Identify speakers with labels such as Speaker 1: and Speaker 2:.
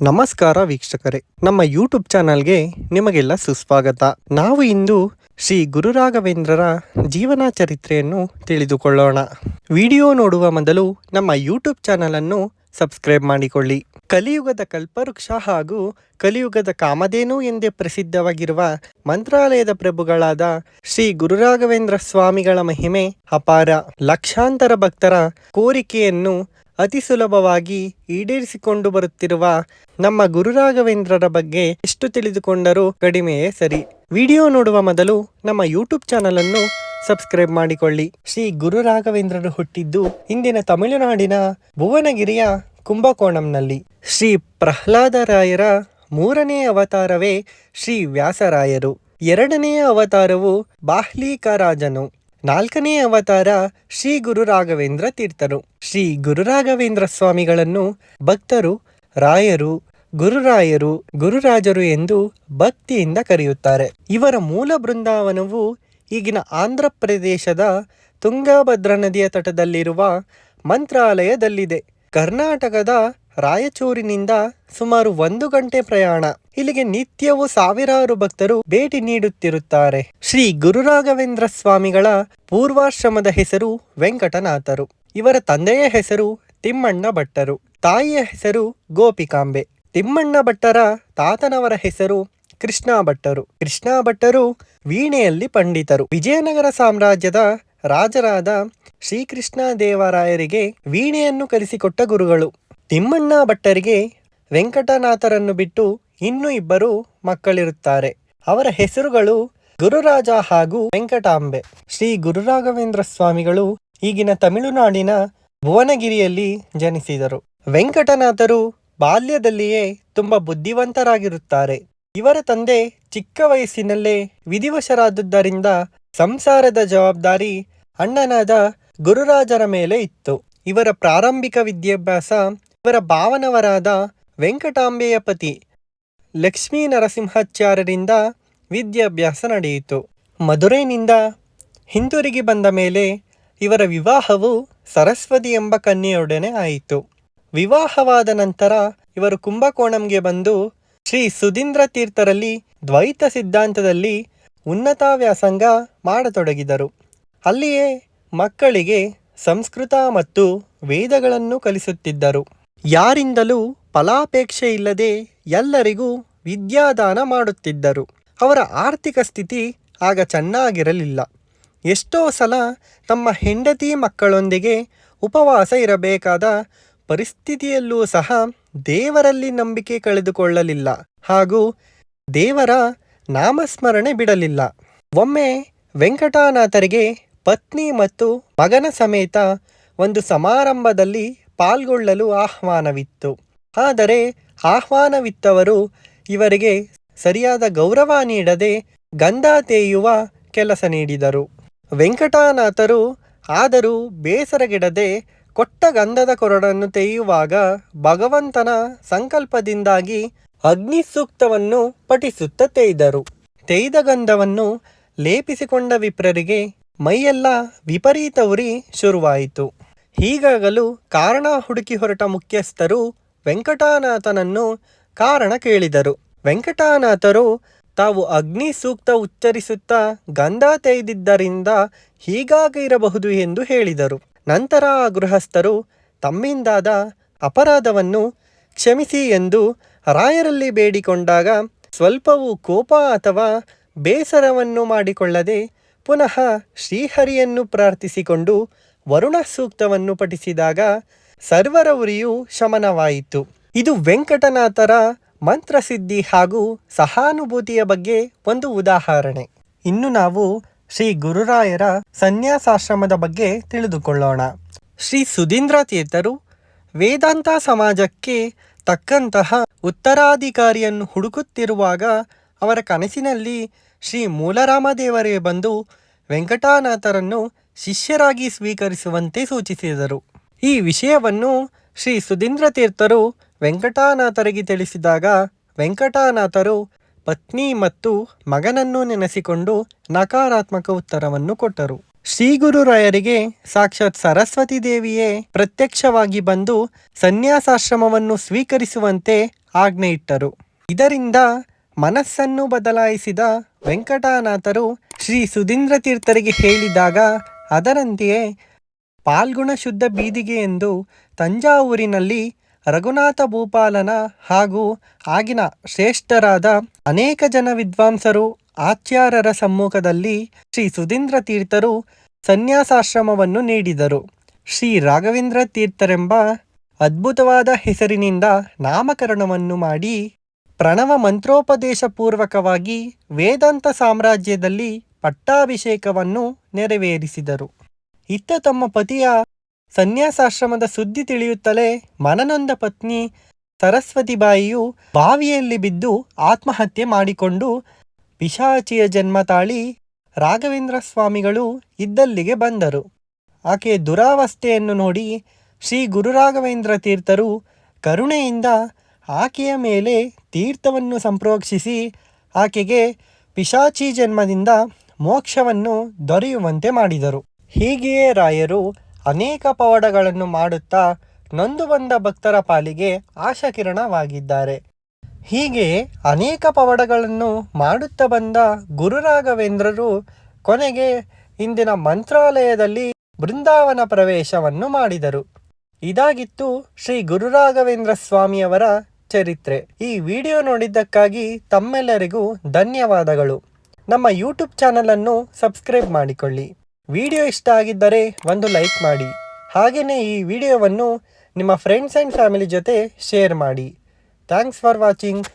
Speaker 1: ನಮಸ್ಕಾರ ವೀಕ್ಷಕರೇ, ನಮ್ಮ ಯೂಟ್ಯೂಬ್ ಚಾನಲ್ಗೆ ನಿಮಗೆಲ್ಲ ಸುಸ್ವಾಗತ. ನಾವು ಇಂದು ಶ್ರೀ ಗುರುರಾಘವೇಂದ್ರರ ಜೀವನ ಚರಿತ್ರೆಯನ್ನು ತಿಳಿದುಕೊಳ್ಳೋಣ. ವಿಡಿಯೋ ನೋಡುವ ಮೊದಲು ನಮ್ಮ ಯೂಟ್ಯೂಬ್ ಚಾನಲನ್ನು ಸಬ್ಸ್ಕ್ರೈಬ್ ಮಾಡಿಕೊಳ್ಳಿ. ಕಲಿಯುಗದ ಕಲ್ಪವೃಕ್ಷ ಹಾಗೂ ಕಲಿಯುಗದ ಕಾಮಧೇನು ಎಂದೇ ಪ್ರಸಿದ್ಧವಾಗಿರುವ ಮಂತ್ರಾಲಯದ ಪ್ರಭುಗಳಾದ ಶ್ರೀ ಗುರುರಾಘವೇಂದ್ರ ಸ್ವಾಮಿಗಳ ಮಹಿಮೆ ಅಪಾರ. ಲಕ್ಷಾಂತರ ಭಕ್ತರ ಕೋರಿಕೆಯನ್ನು ಅತಿ ಸುಲಭವಾಗಿ ಈಡೇರಿಸಿಕೊಂಡು ಬರುತ್ತಿರುವ ನಮ್ಮ ಗುರುರಾಘವೇಂದ್ರರ ಬಗ್ಗೆ ಎಷ್ಟು ತಿಳಿದುಕೊಂಡರೂ ಕಡಿಮೆಯೇ ಸರಿ. ವಿಡಿಯೋ ನೋಡುವ ಮೊದಲು ನಮ್ಮ ಯೂಟ್ಯೂಬ್ ಚಾನಲ್ ಅನ್ನು ಸಬ್ಸ್ಕ್ರೈಬ್ ಮಾಡಿಕೊಳ್ಳಿ. ಶ್ರೀ ಗುರು ರಾಘವೇಂದ್ರರು ಹುಟ್ಟಿದ್ದು ಇಂದಿನ ತಮಿಳುನಾಡಿನ ಭುವನಗಿರಿಯ ಕುಂಭಕೋಣಂನಲ್ಲಿ. ಶ್ರೀ ಪ್ರಹ್ಲಾದರಾಯರ ಮೂರನೇ ಅವತಾರವೇ ಶ್ರೀ ವ್ಯಾಸರಾಯರು. ಎರಡನೆಯ ಅವತಾರವು ಬಾಹ್ಲೀಕರಾಜನು. ನಾಲ್ಕನೇ ಅವತಾರ ಶ್ರೀ ಗುರು ರಾಘವೇಂದ್ರ ತೀರ್ಥರು. ಶ್ರೀ ಗುರುರಾಘವೇಂದ್ರ ಸ್ವಾಮಿಗಳನ್ನು ಭಕ್ತರು, ರಾಯರು, ಗುರುರಾಯರು, ಗುರುರಾಜರು ಎಂದು ಭಕ್ತಿಯಿಂದ ಕರೆಯುತ್ತಾರೆ. ಇವರ ಮೂಲ ಬೃಂದಾವನವು ಈಗಿನ ಆಂಧ್ರ ಪ್ರದೇಶದ ತುಂಗಭದ್ರಾ ನದಿಯ ತಟದಲ್ಲಿರುವ ಮಂತ್ರಾಲಯದಲ್ಲಿದೆ. ಕರ್ನಾಟಕದ ರಾಯಚೂರಿನಿಂದ ಸುಮಾರು ಒಂದು ಗಂಟೆ ಪ್ರಯಾಣ. ಇಲ್ಲಿಗೆ ನಿತ್ಯವೂ ಸಾವಿರಾರು ಭಕ್ತರು ಭೇಟಿ ನೀಡುತ್ತಿರುತ್ತಾರೆ. ಶ್ರೀ ಗುರುರಾಘವೇಂದ್ರ ಸ್ವಾಮಿಗಳ ಪೂರ್ವಾಶ್ರಮದ ಹೆಸರು ವೆಂಕಟನಾಥರು. ಇವರ ತಂದೆಯ ಹೆಸರು ತಿಮ್ಮಣ್ಣ ಭಟ್ಟರು. ತಾಯಿಯ ಹೆಸರು ಗೋಪಿಕಾಂಬೆ. ತಿಮ್ಮಣ್ಣ ಭಟ್ಟರ ತಾತನವರ ಹೆಸರು ಕೃಷ್ಣ ಭಟ್ಟರು. ಕೃಷ್ಣ ಭಟ್ಟರು ವೀಣೆಯಲ್ಲಿ ಪಂಡಿತರು. ವಿಜಯನಗರ ಸಾಮ್ರಾಜ್ಯದ ರಾಜರಾದ ಶ್ರೀಕೃಷ್ಣ ದೇವರಾಯರಿಗೆ ವೀಣೆಯನ್ನು ಕಲಿಸಿಕೊಟ್ಟ ಗುರುಗಳು. ತಿಮ್ಮಣ್ಣ ಭಟ್ಟರಿಗೆ ವೆಂಕಟನಾಥರನ್ನು ಬಿಟ್ಟು ಇನ್ನೂ ಇಬ್ಬರು ಮಕ್ಕಳಿರುತ್ತಾರೆ. ಅವರ ಹೆಸರುಗಳು ಗುರುರಾಜ ಹಾಗೂ ವೆಂಕಟಾಂಬೆ. ಶ್ರೀ ಗುರುರಾಘವೇಂದ್ರ ಸ್ವಾಮಿಗಳು ಈಗಿನ ತಮಿಳುನಾಡಿನ ಭುವನಗಿರಿಯಲ್ಲಿ ಜನಿಸಿದರು. ವೆಂಕಟನಾಥರು ಬಾಲ್ಯದಲ್ಲಿಯೇ ತುಂಬ ಬುದ್ಧಿವಂತರಾಗಿರುತ್ತಾರೆ. ಇವರ ತಂದೆ ಚಿಕ್ಕ ವಯಸ್ಸಿನಲ್ಲೇ ವಿಧಿವಶರಾದುದರಿಂದ ಸಂಸಾರದ ಜವಾಬ್ದಾರಿ ಅಣ್ಣನಾದ ಗುರುರಾಜರ ಮೇಲೆ ಇತ್ತು. ಇವರ ಪ್ರಾರಂಭಿಕ ವಿದ್ಯಾಭ್ಯಾಸ ಇವರ ಭಾವನವರಾದ ವೆಂಕಟಾಂಬೆಯ ಪತಿ ಲಕ್ಷ್ಮೀ ನರಸಿಂಹಾಚಾರ್ಯರಿಂದ ವಿದ್ಯಾಭ್ಯಾಸ ನಡೆಯಿತು. ಮಧುರೈನಿಂದ ಹಿಂದಿರುಗಿ ಬಂದ ಮೇಲೆ ಇವರ ವಿವಾಹವು ಸರಸ್ವತಿ ಎಂಬ ಕನ್ಯೆಯೊಡನೆ ಆಯಿತು. ವಿವಾಹವಾದ ನಂತರ ಇವರು ಕುಂಭಕೋಣಂಗೆ ಬಂದು ಶ್ರೀ ಸುಧೀಂದ್ರ ತೀರ್ಥರಲ್ಲಿ ದ್ವೈತ ಸಿದ್ಧಾಂತದಲ್ಲಿ ಉನ್ನತ ವ್ಯಾಸಂಗ ಮಾಡತೊಡಗಿದರು. ಅಲ್ಲಿಯೇ ಮಕ್ಕಳಿಗೆ ಸಂಸ್ಕೃತ ಮತ್ತು ವೇದಗಳನ್ನು ಕಲಿಸುತ್ತಿದ್ದರು. ಯಾರಿಂದಲೂ ಫಲಾಪೇಕ್ಷೆಯಿಲ್ಲದೆ ಎಲ್ಲರಿಗೂ ವಿದ್ಯಾದಾನ ಮಾಡುತ್ತಿದ್ದರು. ಅವರ ಆರ್ಥಿಕ ಸ್ಥಿತಿ ಆಗ ಚೆನ್ನಾಗಿರಲಿಲ್ಲ. ಎಷ್ಟೋ ಸಲ ತಮ್ಮ ಹೆಂಡತಿ ಮಕ್ಕಳೊಂದಿಗೆ ಉಪವಾಸ ಇರಬೇಕಾದ ಪರಿಸ್ಥಿತಿಯಲ್ಲೂ ಸಹ ದೇವರಲ್ಲಿ ನಂಬಿಕೆ ಕಳೆದುಕೊಳ್ಳಲಿಲ್ಲ. ಹಾಗೂ ದೇವರ ನಾಮಸ್ಮರಣೆ ಬಿಡಲಿಲ್ಲ. ಒಮ್ಮೆ ವೆಂಕಟನಾಥರಿಗೆ ಪತ್ನಿ ಮತ್ತು ಮಗನ ಸಮೇತ ಒಂದು ಸಮಾರಂಭದಲ್ಲಿ ಪಾಲ್ಗೊಳ್ಳಲು ಆಹ್ವಾನವಿತ್ತು. ಆದರೆ ಆಹ್ವಾನವಿತ್ತವರು ಇವರಿಗೆ ಸರಿಯಾದ ಗೌರವ ನೀಡದೆ ಗಂಧ ತೇಯುವ ಕೆಲಸ ನೀಡಿದರು. ವೆಂಕಟನಾಥರು ಆದರೂ ಬೇಸರಗಿಡದೆ ಕೊಟ್ಟ ಗಂಧದ ಕೊರಡನ್ನು ತೆಗೆಯುವಾಗ ಭಗವಂತನ ಸಂಕಲ್ಪದಿಂದಾಗಿ ಅಗ್ನಿ ಸೂಕ್ತವನ್ನು ಪಠಿಸುತ್ತ ತೇಯ್ದರು ತೇಯ್ದ ಗಂಧವನ್ನು ಲೇಪಿಸಿಕೊಂಡ ವಿಪ್ರರಿಗೆ ಮೈಯೆಲ್ಲ ವಿಪರೀತ ಉರಿ ಶುರುವಾಯಿತು. ಹೀಗಾಗಲು ಕಾರಣ ಹುಡುಕಿ ಹೊರಟ ಮುಖ್ಯಸ್ಥರು ವೆಂಕಟಾನಾಥನನ್ನು ಕಾರಣ ಕೇಳಿದರು. ವೆಂಕಟಾನಾಥರು ತಾವು ಅಗ್ನಿ ಸೂಕ್ತ ಉಚ್ಚರಿಸುತ್ತಾ ಗಂಧ ತೆಯ್ದಿದ್ದರಿಂದ ಹೀಗಾಗಿರಬಹುದು ಎಂದು ಹೇಳಿದರು. ನಂತರ ಆ ಗೃಹಸ್ಥರು ತಮ್ಮಿಂದಾದ ಅಪರಾಧವನ್ನು ಕ್ಷಮಿಸಿ ಎಂದು ರಾಯರಲ್ಲಿ ಬೇಡಿಕೊಂಡಾಗ ಸ್ವಲ್ಪವೂ ಕೋಪ ಅಥವಾ ಬೇಸರವನ್ನು ಮಾಡಿಕೊಳ್ಳದೆ ಪುನಃ ಶ್ರೀಹರಿಯನ್ನು ಪ್ರಾರ್ಥಿಸಿಕೊಂಡು ವರುಣ ಸೂಕ್ತವನ್ನು ಪಠಿಸಿದಾಗ ಸರ್ವರ ಉರಿಯು ಶಮನವಾಯಿತು. ಇದು ವೆಂಕಟನಾಥರ ಮಂತ್ರಸಿದ್ಧಿ ಹಾಗೂ ಸಹಾನುಭೂತಿಯ ಬಗ್ಗೆ ಒಂದು ಉದಾಹರಣೆ. ಇನ್ನು ನಾವು ಶ್ರೀ ಗುರುರಾಯರ ಸನ್ಯಾಸಾಶ್ರಮದ ಬಗ್ಗೆ ತಿಳಿದುಕೊಳ್ಳೋಣ. ಶ್ರೀ ಸುಧೀಂದ್ರ ತೀರ್ಥರು ವೇದಾಂತ ಸಮಾಜಕ್ಕೆ ತಕ್ಕಂತಹ ಉತ್ತರಾಧಿಕಾರಿಯನ್ನು ಹುಡುಕುತ್ತಿರುವಾಗ ಅವರ ಕನಸಿನಲ್ಲಿ ಶ್ರೀ ಮೂಲರಾಮದೇವರೇ ಬಂದು ವೆಂಕಟನಾಥರನ್ನು ಶಿಷ್ಯರಾಗಿ ಸ್ವೀಕರಿಸುವಂತೆ ಸೂಚಿಸಿದರು. ಈ ವಿಷಯವನ್ನು ಶ್ರೀ ಸುಧೀಂದ್ರ ತೀರ್ಥರು ವೆಂಕಟನಾಥರಿಗೆ ತಿಳಿಸಿದಾಗ ವೆಂಕಟಾನಾಥರು ಪತ್ನಿ ಮತ್ತು ಮಗನನ್ನು ನೆನೆಸಿಕೊಂಡು ನಕಾರಾತ್ಮಕ ಉತ್ತರವನ್ನು ಕೊಟ್ಟರು. ಶ್ರೀ ಗುರುರಾಯರಿಗೆ ಸಾಕ್ಷಾತ್ ಸರಸ್ವತಿ ದೇವಿಯೇ ಪ್ರತ್ಯಕ್ಷವಾಗಿ ಬಂದು ಸನ್ಯಾಸಾಶ್ರಮವನ್ನು ಸ್ವೀಕರಿಸುವಂತೆ ಆಜ್ಞೆ ಇಟ್ಟರು. ಇದರಿಂದ ಮನಸ್ಸನ್ನು ಬದಲಾಯಿಸಿದ ವೆಂಕಟಾನಾಥರು ಶ್ರೀ ಸುಧೀಂದ್ರ ತೀರ್ಥರಿಗೆ ಹೇಳಿದಾಗ ಅದರಂತೆಯೇ ಪಾಲ್ಗುಣ ಶುದ್ಧ ಬೀದಿಗೆ ಎಂದು ತಂಜಾವೂರಿನಲ್ಲಿ ರಘುನಾಥ ಭೂಪಾಲನ ಹಾಗೂ ಆಗಿನ ಶ್ರೇಷ್ಠರಾದ ಅನೇಕ ಜನ ವಿದ್ವಾಂಸರು ಆಚಾರ್ಯರ ಸಮ್ಮುಖದಲ್ಲಿ ಶ್ರೀ ಸುಧೀಂದ್ರ ತೀರ್ಥರು ಸನ್ಯಾಸಾಶ್ರಮವನ್ನು ನೀಡಿದರು. ಶ್ರೀ ರಾಘವೇಂದ್ರ ತೀರ್ಥರೆಂಬ ಅದ್ಭುತವಾದ ಹೆಸರಿನಿಂದ ನಾಮಕರಣವನ್ನು ಮಾಡಿ ಪ್ರಣವ ಮಂತ್ರೋಪದೇಶ ಪೂರ್ವಕವಾಗಿ ವೇದಾಂತ ಸಾಮ್ರಾಜ್ಯದಲ್ಲಿ ಪಟ್ಟಾಭಿಷೇಕವನ್ನು ನೆರವೇರಿಸಿದರು. ಇತ್ತ ತಮ್ಮ ಪತಿಯ ಸನ್ಯಾಸಾಶ್ರಮದ ಸುದ್ದಿ ತಿಳಿಯುತ್ತಲೇ ಮನನೊಂದ ಪತ್ನಿ ಸರಸ್ವತಿಬಾಯಿಯು ಬಾವಿಯಲ್ಲಿ ಬಿದ್ದು ಆತ್ಮಹತ್ಯೆ ಮಾಡಿಕೊಂಡು ಪಿಶಾಚಿಯ ಜನ್ಮ ತಾಳಿ ರಾಘವೇಂದ್ರ ಸ್ವಾಮಿಗಳು ಇದ್ದಲ್ಲಿಗೆ ಬಂದರು. ಆಕೆಯ ದುರಾವಸ್ಥೆಯನ್ನು ನೋಡಿ ಶ್ರೀ ಗುರುರಾಘವೇಂದ್ರ ತೀರ್ಥರು ಕರುಣೆಯಿಂದ ಆಕೆಯ ಮೇಲೆ ತೀರ್ಥವನ್ನು ಸಂಪ್ರೋಕ್ಷಿಸಿ ಆಕೆಗೆ ಪಿಶಾಚಿ ಜನ್ಮದಿಂದ ಮೋಕ್ಷವನ್ನು ದೊರೆಯುವಂತೆ ಮಾಡಿದರು. ಹೀಗೆಯೇ ರಾಯರು ಅನೇಕ ಪವಾಡಗಳನ್ನು ಮಾಡುತ್ತಾ ನೊಂದು ಬಂದ ಭಕ್ತರ ಪಾಲಿಗೆ ಆಶಾಕಿರಣವಾಗಿದ್ದಾರೆ. ಹೀಗೆ ಅನೇಕ ಪವಾಡಗಳನ್ನು ಮಾಡುತ್ತಾ ಬಂದ ಗುರುರಾಘವೇಂದ್ರರು ಕೊನೆಗೆ ಇಂದಿನ ಮಂತ್ರಾಲಯದಲ್ಲಿ ಬೃಂದಾವನ ಪ್ರವೇಶವನ್ನು ಮಾಡಿದರು. ಇದಾಗಿತ್ತು ಶ್ರೀ ಗುರುರಾಘವೇಂದ್ರ ಸ್ವಾಮಿಯವರ ಚರಿತ್ರೆ. ಈ ವಿಡಿಯೋ ನೋಡಿದ್ದಕ್ಕಾಗಿ ತಮ್ಮೆಲ್ಲರಿಗೂ ಧನ್ಯವಾದಗಳು. ನಮ್ಮ ಯೂಟ್ಯೂಬ್ ಚಾನಲನ್ನು ಸಬ್ಸ್ಕ್ರೈಬ್ ಮಾಡಿಕೊಳ್ಳಿ. ವಿಡಿಯೋ ಇಷ್ಟ ಆಗಿದ್ದರೆ ಒಂದು ಲೈಕ್ ಮಾಡಿ. ಹಾಗೆಯೇ ಈ ವಿಡಿಯೋವನ್ನು ನಿಮ್ಮ ಫ್ರೆಂಡ್ಸ್ ಆ್ಯಂಡ್ ಫ್ಯಾಮಿಲಿ ಜೊತೆ ಶೇರ್ ಮಾಡಿ. Thanks for watching